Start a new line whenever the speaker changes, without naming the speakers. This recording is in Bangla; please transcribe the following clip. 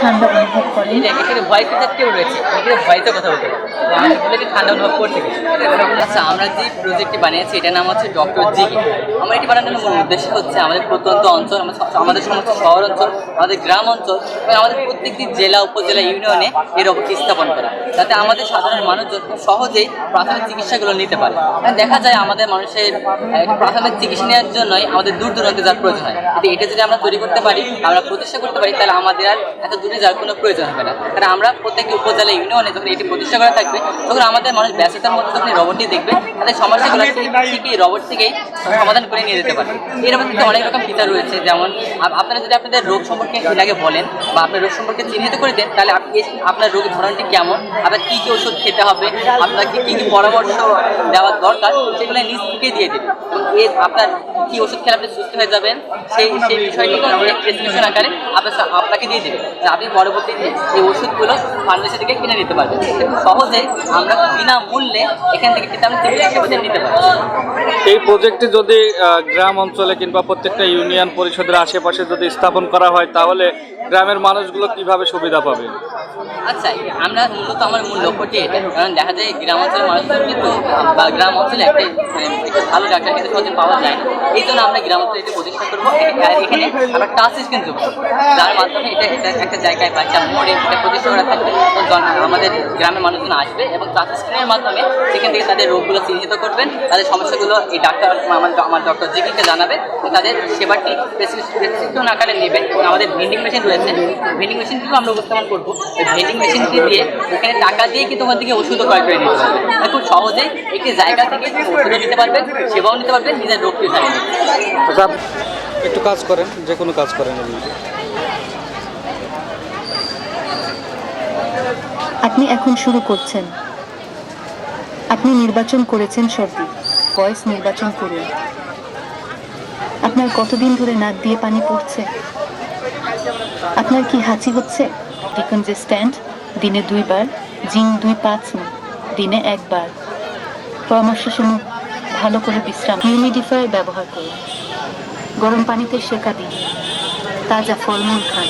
ঠান্ডা অনুভব
যে এখানে ভয় কেউ রয়েছে। এখানে ভয়তে কথা বলতে ঠান্ডা অনুভব করছে কি? আচ্ছা আমরা যে প্রজেক্টটি বানিয়েছি, এটার নাম হচ্ছে ডক্টর আমরা এটি বানানোর মূল উদ্দেশ্য হচ্ছে আমাদের প্রত্যন্ত অঞ্চল, আমাদের- সমস্ত শহর অঞ্চল, আমাদের গ্রাম অঞ্চল এবং আমাদের প্রত্যেকটি জেলা, উপজেলা, ইউনিয়নে রোগটি স্থাপন করা। যাতে আমাদের সাধারণ মানুষজন খুব সহজেই প্রাথমিক চিকিৎসাগুলো নিতে পারে। দেখা যায় আমাদের মানুষের প্রাথমিক চিকিৎসা নেওয়ার জন্যই আমাদের দূর দূরান্তে যাওয়ার প্রয়োজন হয়। এটা যদি আমরা তৈরি করতে পারি, আমরা প্রতিষ্ঠা করতে পারি, তাহলে আমাদের আর এত দূরে যাওয়ার কোনো প্রয়োজন হবে না। কারণ আমরা প্রত্যেকটি উপজেলা ইউনিয়নে যখন এটি প্রতিষ্ঠা করা থাকবে, তখন আমাদের মানুষ ব্যস্ততার মধ্যে যখন রোবটটি দেখবে, তাদের সমস্যাগুলো ঠিকই রোবট থেকেই সমাধান করে নিয়ে যেতে পারে। এর মধ্যে অনেক রকম ফিচার রয়েছে, যেমন আপনারা যদি আপনাদের রোগ সম্পর্কে এর আগে বলেন বা আপনার রোগ সম্পর্কে চিহ্নিত করে দেন, তাহলে আপনি আপনার রোগের ধরনটি কেমন, আপনার কী কী ওষুধ খেতে হবে, আপনাকে কী কী পরামর্শ দেওয়ার দরকার, সেগুলো নিজ থেকে দিয়ে দেবে এর আপনার কী ওষুধ খেলে আপনি সুস্থ হয়ে যাবেন, সেই সেই বিষয়টি আকারে আপনার আপনাকে দিয়ে দেবে আপনি পরবর্তীতে এই ওষুধগুলো ফার্মেসি থেকে কিনে নিতে পারবেন সহজে আমরা বিনামূল্যে এখান থেকে আমরা চিকিৎসা নিতে পারি
এই প্রজেক্টটি যদি গ্রাম অঞ্চলে কিংবা প্রত্যেকটা ইউনিয়ন পরিষদের আশেপাশে যদি স্থাপন করা হয়, তাহলে গ্রামের মানুষগুলো কীভাবে সুবিধা পাবে?
আচ্ছা আমরা মূলত আমার মূল লক্ষ্যটি এটা। কারণ দেখা যায় গ্রাম অঞ্চলের মানুষজন কিন্তু, বা গ্রাম অঞ্চলে একটা মানে একটা ভালো ডাক্তার কিন্তু সহজে পাওয়া যায় না। এই জন্য আমরা গ্রাম অঞ্চলে এটা প্রতিষ্ঠা করব। এখানে আমরা টাচ সিস্টেম যার মাধ্যমে এটা এটা একটা জায়গায় বা একটা মোড়ে এটা প্রতিষ্ঠা করা থাকবে। আমাদের গ্রামের মানুষজন আসবে এবং টাচ সিস্টেমের মাধ্যমে সেখান থেকে তাদের রোগগুলো চিহ্নিত করবেন। তাদের সমস্যাগুলো এই ডাক্তার, আমার আমার ডক্টর জিকিকে জানাবে। তাদের সেবাটি প্রেসক্রিপশন আকারে নেবেন এবং আমাদের ভেন্ডিং মেশিন রয়েছে। ভেন্ডিং মেশিনটিও আমরা উপস্থাপন করব। ভেন্ডিং মেশিনটি দিয়ে ওখানে টাকা দিয়ে কিন্তু ওখান থেকে ওষুধও ক্রয় করে নিতে পারবেন মানে খুব সহজেই একটি জায়গা থেকে ওষুধও নিতে পারবেন সেবাও নিতে পারবেন নিজের নেবেন
আচ্ছা একটু কাজ করেন যে কোনো কাজ করেন আপনি।
আপনি এখন শুরু করছেন। আপনি নির্বাচন করেছেন সর্দি। ভয়েস নির্বাচন করুন। আপনার কতদিন ধরে নাক দিয়ে পানি পড়ছে? আপনার কি হাঁচি হচ্ছে? ডিকনজেস্ট্যান্ট দিনে দুইবার জিং দুই পাঁচ দিনে একবার। পরামর্শ শুনুন ভালো করে বিশ্রাম হিউমিডিফায়ার ব্যবহার করুন। গরম পানিতে সেকা দিন। তাজা ফলমূল খান।